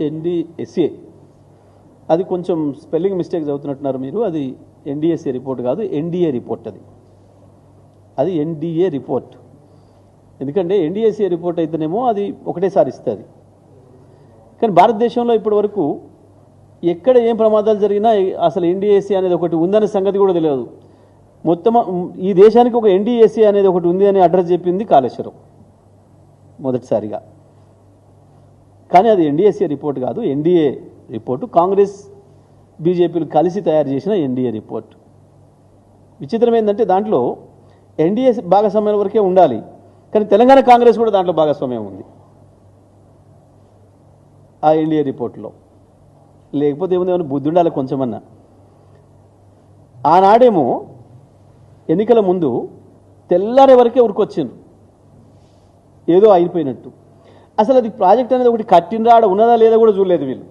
NDSA అది కొంచెం spelling mistake చదువుతున్నట్టున్నారు మీరు. అది ఎన్డిఎస్ఏ రిపోర్ట్ కాదు ఎన్డిఏ రిపోర్ట్ అది. అది ఎన్డిఏ రిపోర్ట్. ఎందుకంటే ఎన్డిఎస్ఏ రిపోర్ట్ అయితేనేమో అది ఒకటేసారి ఇస్తుంది. కానీ భారతదేశంలో ఇప్పటి వరకు ఎక్కడ ఏం ప్రమాదాలు జరిగినా అసలు ఎన్డీఏసీ అనేది ఒకటి ఉందనే సంగతి కూడా తెలియదు. మొత్తం ఈ దేశానికి ఒక ఎన్డీఏసీ అనేది ఒకటి ఉంది అని అడ్రస్ చెప్పింది కాళేశ్వరం మొదటిసారిగా. కానీ అది ఎన్డీఎస్ఏ రిపోర్ట్ కాదు ఎన్డీఏ రిపోర్టు. కాంగ్రెస్ బీజేపీలు కలిసి తయారు చేసిన ఎన్డీఏ రిపోర్ట్. విచిత్రం ఏంటంటే దాంట్లో ఎన్డీఏ భాగస్వామ్యం వరకే ఉండాలి కానీ తెలంగాణ కాంగ్రెస్ కూడా దాంట్లో భాగస్వామ్యం ఉంది. ఆ ఎన్డీఏ రిపోర్ట్లో లేకపోతే ఏముంది ఏమైనా బుద్ధి ఉండాలి కొంచెమన్నా. ఆనాడేమో ఎన్నికల ముందు తెల్లారే వరకే ఉరికొచ్చిండ్రు ఏదో అయిపోయినట్టు. అసలు అది ప్రాజెక్ట్ అనేది ఒకటి కట్టినరా ఆడ ఉన్నదా లేదా కూడా చూడలేదు వీళ్ళు.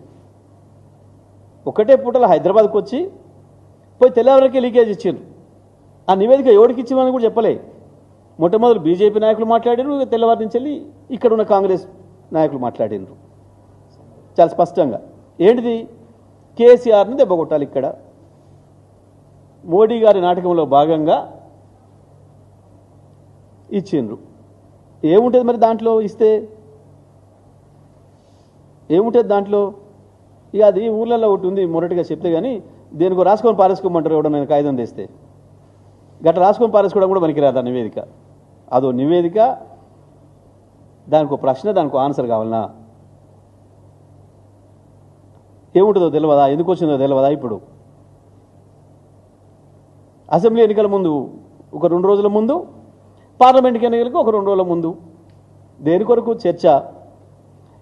ఒకటే పూటలో హైదరాబాద్కి వచ్చి పోయి తెల్లవారికి లీకేజ్ ఇచ్చిండ్రు. ఆ నివేదిక ఎవరికి ఇచ్చామని కూడా చెప్పలే. మొట్టమొదటి బీజేపీ నాయకులు మాట్లాడారు తెల్లవారి నుంచి వెళ్ళి ఇక్కడ ఉన్న కాంగ్రెస్ నాయకులు మాట్లాడినరు చాలా స్పష్టంగా. ఏంటిది? కేసీఆర్ని దెబ్బకొట్టాలి ఇక్కడ. మోడీ గారి నాటకంలో భాగంగా ఇచ్చిండ్రు. ఏముంటుంది మరి దాంట్లో ఇస్తే? ఏముంటుంది దాంట్లో? ఇక అది ఊళ్ళల్లో ఒకటి ఉంది మొరటిగా చెప్తే కానీ దేనికి రాసుకొని పారేసుకోమంటారు ఎవడన్నా కాగితం తెస్తే. గట్ట రాసుకొని పారేసుకోవడం కూడా పనికిరాదు ఆ నివేదిక? అదో నివేదిక దానికి ప్రశ్న దానికి ఆన్సర్ కావాలనా? ఏముంటుందో తెలియదా ఎందుకు వచ్చిందో తెలియదా ఇప్పుడు? అసెంబ్లీ ఎన్నికల ముందు ఒక రెండు రోజుల ముందు పార్లమెంట్కి ఎన్నికలకు ఒక రెండు రోజుల ముందు. దేని కొరకు? చర్చ.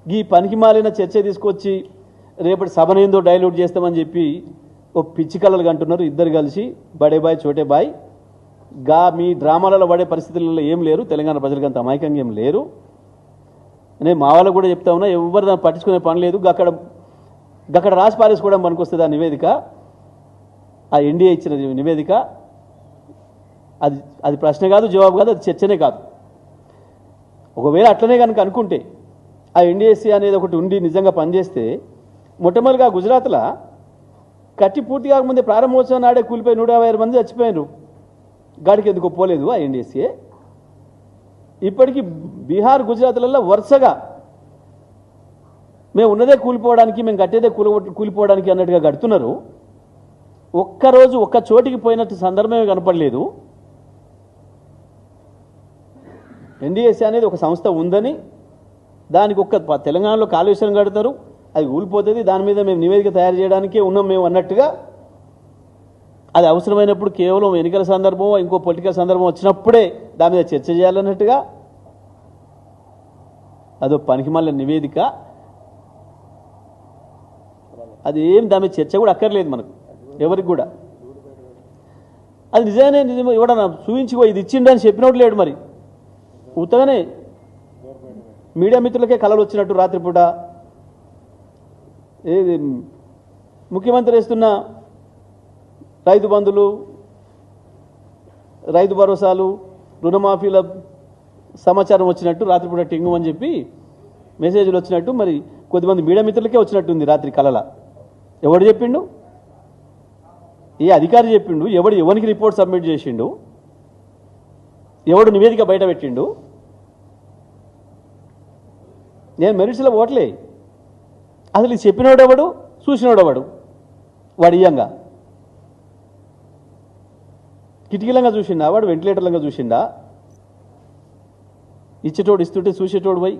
ఈ పనికి మాలిన చర్చ తీసుకొచ్చి రేపటి సభనేందో డైల్యూట్ చేస్తామని చెప్పి ఓ పిచ్చి కళలు అంటున్నారు ఇద్దరు కలిసి బడే బాయ్ చోటే బాయ్. గా మీ డ్రామాలలో పడే పరిస్థితులలో ఏం లేరు. తెలంగాణ ప్రజలకు అంత అమాయకంగా ఏం లేరు. నేను మా వాళ్ళకు కూడా చెప్తా ఉన్నా ఎవరు దాన్ని పట్టించుకునే పని లేదు. అక్కడ అక్కడ రాసి పారేసుకోవడం పనికొస్తుంది ఆ నివేదిక ఆ ఎన్డీఏ ఇచ్చిన నివేదిక. అది అది ప్రశ్న కాదు జవాబు కాదు అది చర్చనే కాదు. ఒకవేళ అట్లనే కనుక అనుకుంటే ఆ ఎన్డీఎస్సీ అనేది ఒకటి ఉండి నిజంగా పనిచేస్తే మొట్టమొదటిగా గుజరాత్లో కట్టి పూర్తి కాకముందే ప్రారంభోత్సవం నాడే కూలిపోయి నూట యాభై మంది చచ్చిపోయారు గాడికి ఎందుకు పోలేదు ఆ ఎన్డీఎస్సీ ఇప్పటికీ బీహార్ గుజరాత్లలో వరుసగా మేము ఉన్నదే కూలిపోవడానికి మేము కట్టేదే కూల కూలిపోవడానికి అన్నట్టుగా కడుతున్నారు. ఒక్కరోజు ఒక్క చోటికి పోయినట్టు సందర్భమే కనపడలేదు. ఎన్డీఎస్సీ అనేది ఒక సంస్థ ఉందని దానికి ఒక్క తెలంగాణలో కాళేశ్వరం కడతారు అది ఊలిపోతుంది దాని మీద మేము నివేదిక తయారు చేయడానికే ఉన్నాం మేము అన్నట్టుగా అది అవసరమైనప్పుడు కేవలం ఎన్నికల సందర్భం ఇంకో పొలిటికల్ సందర్భం వచ్చినప్పుడే దాని మీద చర్చ చేయాలన్నట్టుగా అదో పనికిమాల నివేదిక. అది ఏం దాని మీద చర్చ కూడా అక్కర్లేదు మనకు ఎవరికి కూడా. అది నిజానే నిజమే ఎవడన్నా చూపించుకో ఇది ఇచ్చిండని చెప్పినట్టు లేడు మరి. ఉత్తగానే మీడియా మిత్రులకే కళలు వచ్చినట్టు రాత్రిపూట ఏది ముఖ్యమంత్రి వేస్తున్న రైతు బంధులు రైతు భరోసాలు రుణమాఫీల సమాచారం వచ్చినట్టు రాత్రిపూట టింగు అని చెప్పి మెసేజ్లు వచ్చినట్టు మరి కొద్దిమంది మీడియా మిత్రులకే వచ్చినట్టుంది రాత్రి కలల. ఎవడు చెప్పిండు? ఏ అధికారి చెప్పిండు? ఎవడు ఎవరికి రిపోర్ట్ సబ్మిట్ చేసిండు? ఎవడు నివేదిక బయట పెట్టిండు? నేను మెరిట్స్లో ఓట్లే అసలు ఇది చెప్పినోడు ఎవడు చూసినోడు వాడు ఇయ్యంగా కిటికీలంగా చూసిండా? వాడు వెంటిలేటర్లంగా చూసిండా? ఇచ్చేటోడు ఇస్తుంటే చూసేటోడు పోయి